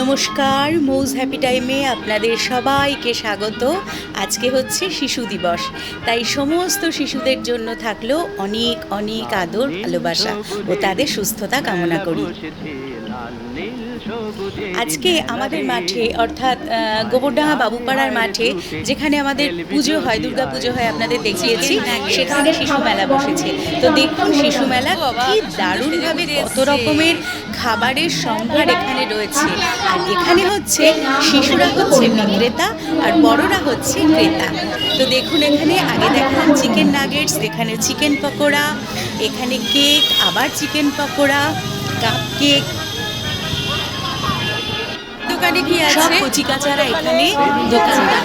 নমস্কার, মৌজ হ্যাপি টাইমে আপনাদের সবাইকে স্বাগত। আজকে হচ্ছে শিশু দিবস, তাই সমস্ত শিশুদের জন্য থাকল অনেক অনেক আদর, ভালোবাসা ও তাদের সুস্থতা কামনা করি। আজকে আমাদের মাঠে, অর্থাৎ গোবরডাঙ্গা বাবুপাড়ার মাঠে, যেখানে আমাদের পুজো হয়, দুর্গা পুজো হয়, আপনাদের দেখিয়েছি, সেখানে শিশু মেলা বসেছে। তো দেখুন শিশু মেলা কি দারুণভাবে কত রকমের খাবারের সম্ভার এখানে রয়েছে। আর এখানে হচ্ছে শিশুরা হচ্ছে বিক্রেতা আর বড়রা হচ্ছে ক্রেতা। তো দেখুন এখানে আগে দেখালাম চিকেন নাগেটস, এখানে চিকেন পকোড়া, এখানে কেক, আবার চিকেন পকোড়া, কাপ কেক দোকানে কি আছে? কচি কাচারা এখানে দোকানদার।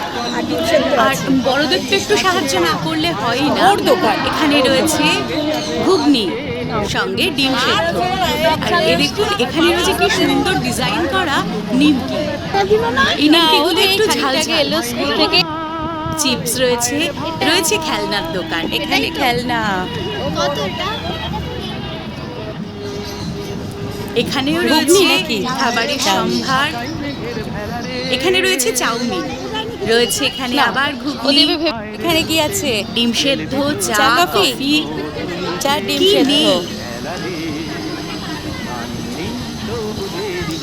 আর বড়দের তো একটু সাহায্য না করলে হয় না। ওর দোকান। এখানে রয়েছে ঘুগনি সঙ্গে ডিম সেদ্ধ। আর এ দেখুন এখানে রয়েছে কি সুন্দর ডিজাইন করা নিমকি। এই নিমকিগুলো একটু ঝাল ঝাল। স্কুল থেকে। চিপস রয়েছে রয়েছে খেলনার দোকান। এখানে খেলনা। এখানেও রয়েছে নাকি? খাবারের সম্ভার। এখানে রয়েছে চাউমিন। রয়েছে এখানে আবার ঘুগনি। এখানে কি আছে? ডিম সেদ্ধ চা চা, কফি? চার ডিম সেদ্ধ।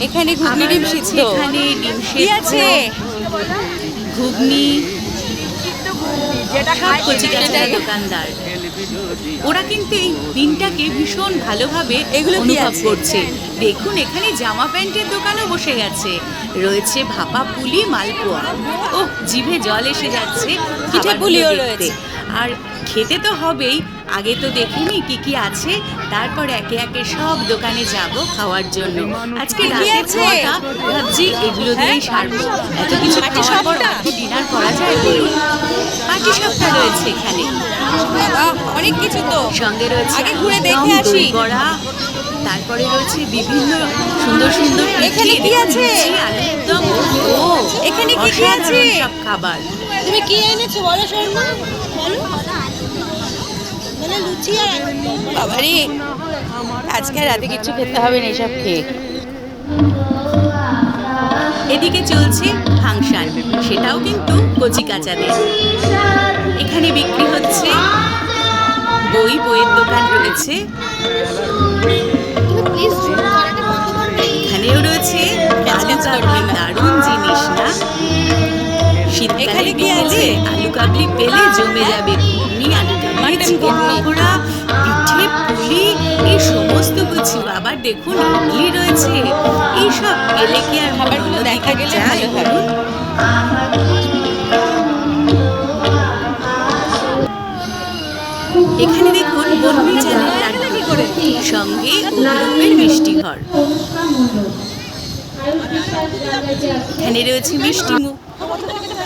এখানে ঘুগনি ডিম সিদ্ধ। এখানে ডিম কি সেদ্ধ। আছে? ঘুগনি। সব কচিকাচার দোকানদার। ওরা কিন্তু এই দিনটাকে ভীষণ ভালোভাবে এগুলো অনুভব করছে। দেখুন এখানে জামা প্যান্টের দোকানও বসে গেছে। রয়েছে ভাপা পুলি মালপোয়া। ও জিভে জল এসে যাচ্ছে। পিঠে পুলিও রয়েছে। আর খেতে তো হবেই। আগে তো দেখিনি কি কি আছে। তারপর একে একে সব দোকানে যাব খাওয়ার জন্য। আজকে? খাওয়াটা ভাবছি এগুলো দিয়েই সারবো। এত কিছু খাওয়ার পর ডিনার করা যায় পাটি সাপটা রয়েছে এখানে। অনেক কিছু তো। সঙ্গে রয়েছে আগে ঘুরে দেখে আসি। বড়া তারপরে রয়েছে বিভিন্ন সুন্দর সুন্দর এখানে কি আছে? আলুরদম ও এখানে কি কি আছে? সব খাবার। তুমি কি এনেছো? বলো শর্মা। বলো। লুচি আর বাবারে আজকে রাতে কিছু খেতে হবে না এসব খেয়ে। এদিকে চলছে ফাংশন সেটাও কিন্তু কচি কাচাদের। এখানে বিক্রি হচ্ছে বই বইয়ের দোকান রয়েছে এখানেও রয়েছে আলু কাবলি দারুণ জিনিস না শীতকালে কি আছে? আলু কাবলি পেলে জমে যাবে ঘুগনি আলু কাবলি চিকেন। পকোড়া পিঠে পুলি এই সমস্ত কিছু আবার দেখুন ইডলি রয়েছে এইসব পেলে কি আর খাবারগুলো দেখা গেলে ভালো হয়। এখানে দেখুন বন্যী চালের লাড্ডু সঙ্গে অভিরূপের মিষ্টি ঘর এখানে রয়েছে মিষ্টি মুখ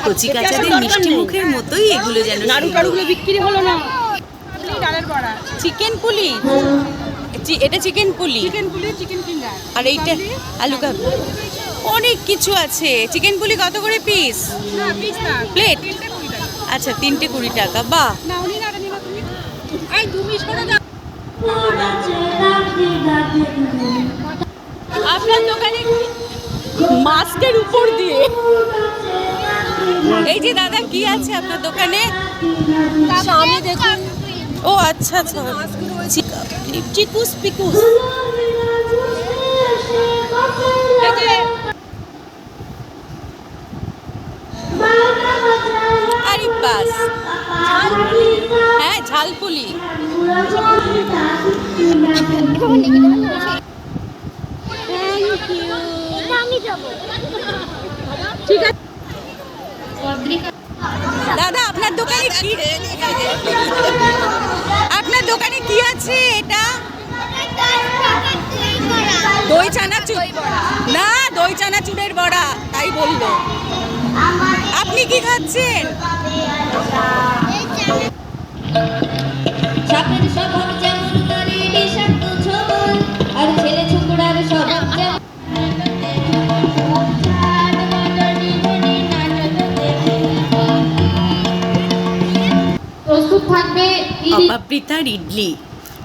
কচি কাচাদের মিষ্টি মুখের মতোই এগুলো যেন। বিক্রি হলো না। চিকেন পুলি এটা চিকেন পুলি? চিকেন পুলি। চিকেন ফিঙ্গার আর এইটা আলু কাবলি অনেক কিছু আছে। চিকেন পুলি কত করে পিস প্লেট আচ্ছা তিনটে কুড়ি টাকা। বাহ। আপনার দোকানে মাস্কের উপর দিয়ে। এই যে দাদা, কি আছে আপনার দোকানে? সামনে দেখুন। ও আচ্ছা আচ্ছা। চিকুস পিকুস আরে বাস। ঝালপুলি। দাদা আপনার দোকানে কি আপনার দোকানে কি আছে এটা? দই চানাচুর না দই চানাচুরের বড়া তাই বলল। আপনি কি খাচ্ছেন? থাকবে ইডলি।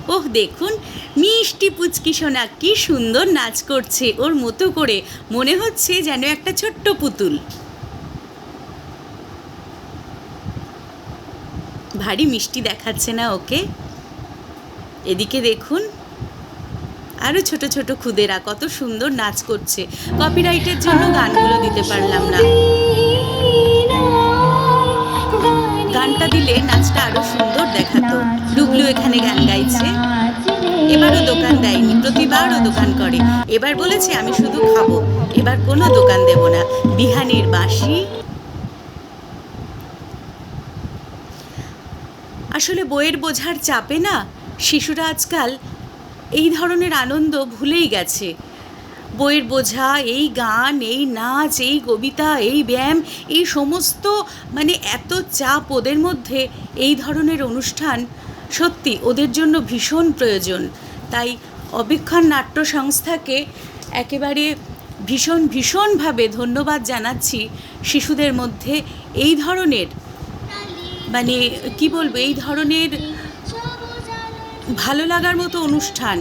ওহ, দেখুন, মিষ্টি পুচকি সোনা কি সুন্দর নাচ করছে। ওর মতো করে মনে হচ্ছে যেন একটা ছোট্ট পুতুল। ভারী মিষ্টি দেখাচ্ছে না ওকে। এদিকে দেখুন আরও ছোট ছোট খুদেরা কত সুন্দর নাচ করছে। কপিরাইটের জন্য গানগুলো দিতে পারলাম না। গানটা দিলে নাচটা আরও সুন্দর দেখাতো। ডুবলু এখানে গান গাইছে। এবারও দোকান দেয়নি, প্রতিবারও দোকান করে। এবার বলেছে, আমি শুধু খাব। এবার কোনো দোকান দেব না। বিহানের বাঁশি। আসলে বইয়ের বোঝার চাপে না, শিশুরা আজকাল এই ধরনের আনন্দ ভুলেই গেছে। বইয়ের বোঝা, এই গান, এই নাচ, এই কবিতা, এই ব্যায়াম, এই সমস্ত মানে এত চাপ ওদের মধ্যে এই ধরনের অনুষ্ঠান সত্যি ওদের জন্য ভীষণ প্রয়োজন। তাই অবীক্ষণ নাট্য সংস্থাকে একেবারে ভীষণ, ভীষণভাবে ধন্যবাদ জানাচ্ছি শিশুদের মধ্যে এই ধরনের মানে কি বলব, এই ধরনের ভালো লাগার মতো অনুষ্ঠান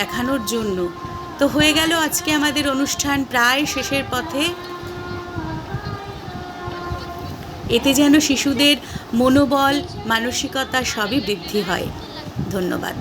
দেখানোর জন্য। তো হয়ে গেল আজকে আমাদের অনুষ্ঠান প্রায় শেষের পথে। এতে যেন শিশুদের মনোবল, মানসিকতা সবই বৃদ্ধি হয়। ধন্যবাদ।